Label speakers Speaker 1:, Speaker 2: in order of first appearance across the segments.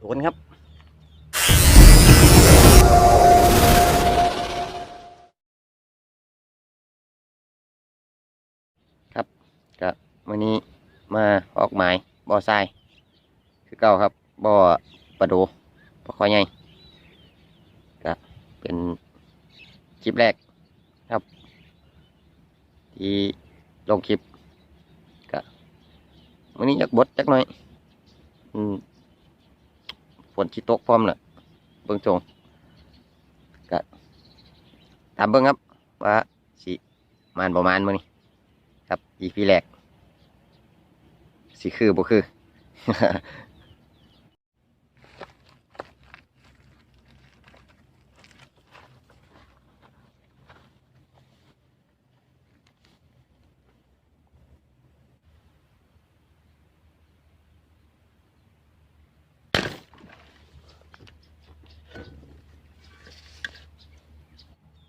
Speaker 1: โดนครับ ครับก็วันนี้มาออกหมายบ่อทราย คือเก่าครับบ่อปลาดูปลาคอยใหญ่ก็เป็นคลิปแรกครับ ที่ลงคลิปก็วันนี้อยากบดจักหน่อย อืม นชิตกพร้อมแหละเบื้องจงก็ตามเบื้องครับว่าสิมานประมาณมื้อนี้ครับอีพีแรกสิคือบ่คือ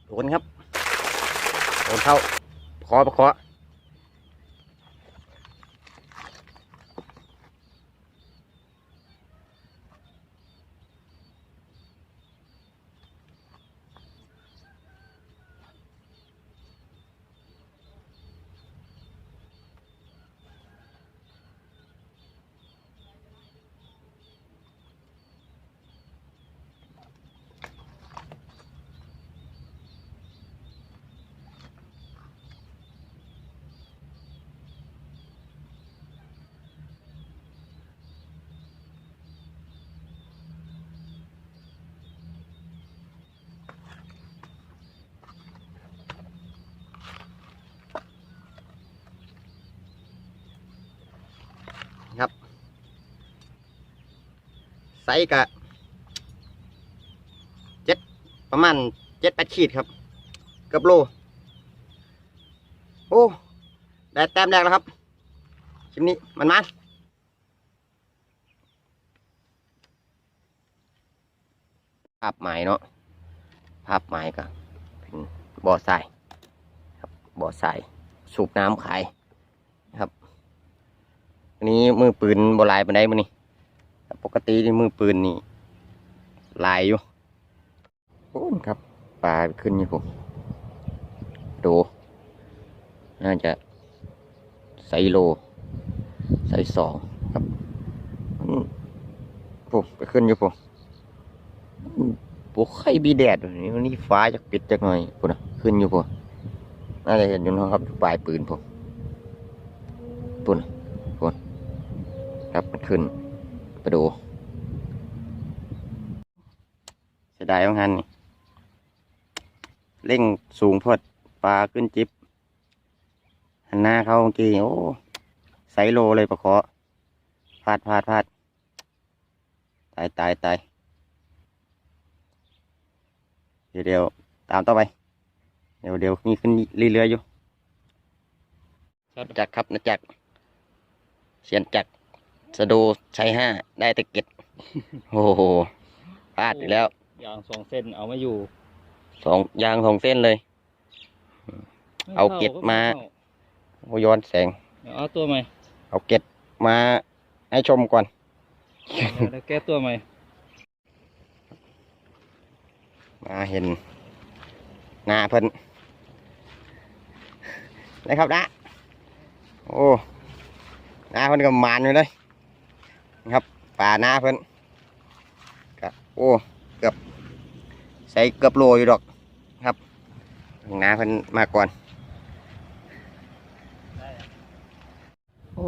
Speaker 1: โดนครับ โดนเข้าขอประคอ ไซส์กะเจ็ดประมาณเจ็ดแปดขีดครับเกือบโล โอ้ได้แต้มแรกแล้วครับคลิปนี้มันมาภาพหมายเนาะภาพหมายก็เป็นบ่อทรายครับบ่อทรายสูบน้ำขาย อันนี้มือปืนโบราณปันไดมันนี่ปกตินี่มือปืนนี่ลายอยู่โอ้ครับปลาขึ้นอยู่ผมดูน่าจะไซโลไซสองครับผมไปขึ้นอยู่ผมอืมปกไข่บีแดดอยู่นี่วันนี้ฟ้าจะปิดจักหน่อยปุ่นะขึ้นอยู่ผมน่าจะเห็นอยู่นะครับปลายปืนผมปุ่น ครับ มันขึ้น ไปดูเสียดายว่างั้นนี่เร่งสูงพอดปลาขึ้นจิบหันหน้าเขาเมื่อกี้โอ้ไซโลเลยปะเคาะพลาดพลาดพลาดตายตายตายเดี๋ยวเดี๋ยวตามต่อไป เดี๋ยวเดี๋ยวมีขึ้นเรื่อยๆอยู่จักรครับนะจักรเสียนจักร สะดูใช้ห้าได้แตะเก็ดโอ้โหพลาดอีกแล้ว
Speaker 2: ยางสองเส้นเอาไม่อยู่
Speaker 1: สองยางสองเส้นเลย เอาเก็บมา โอ้ย้อนแสง
Speaker 2: เดี๋ยวเอาตัวใหม่
Speaker 1: เอาเก็ดมาให้ชมก่อน
Speaker 2: เดี๋ยวเดี๋ยวแก้ตัวใหม่
Speaker 1: มาเห็น หน้าเพิ่นนะครับนะ โอ้หน้าเพิ่นก็มานอยู่เลยนะ ครับป่าหน้าเพิ่นก็โอ้เกือบใส่เกือบโลอยู่ดอกครับน้าเพิ่นมาก่อน โอ้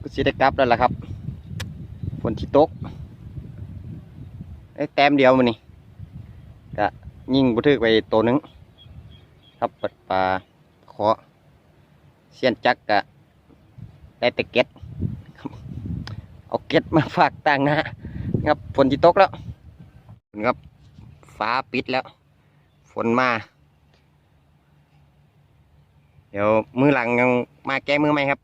Speaker 1: ก็สิได้กลับแล้วล่ะครับฝนที่ตกได้แต้มเดียวมันนี่ก็ยิงบุทึกไปตัวหนึงครับปิดปลาเคาะเสียนจักกะได้ต่เก็ด เอาเก็ตมาฝากต่างนะครับฝนที่ตกแล้วครับ ฟ้าปิดแล้ว ฝนมา เดี๋ยวมือหลังยังมาแก้มือไหมครับ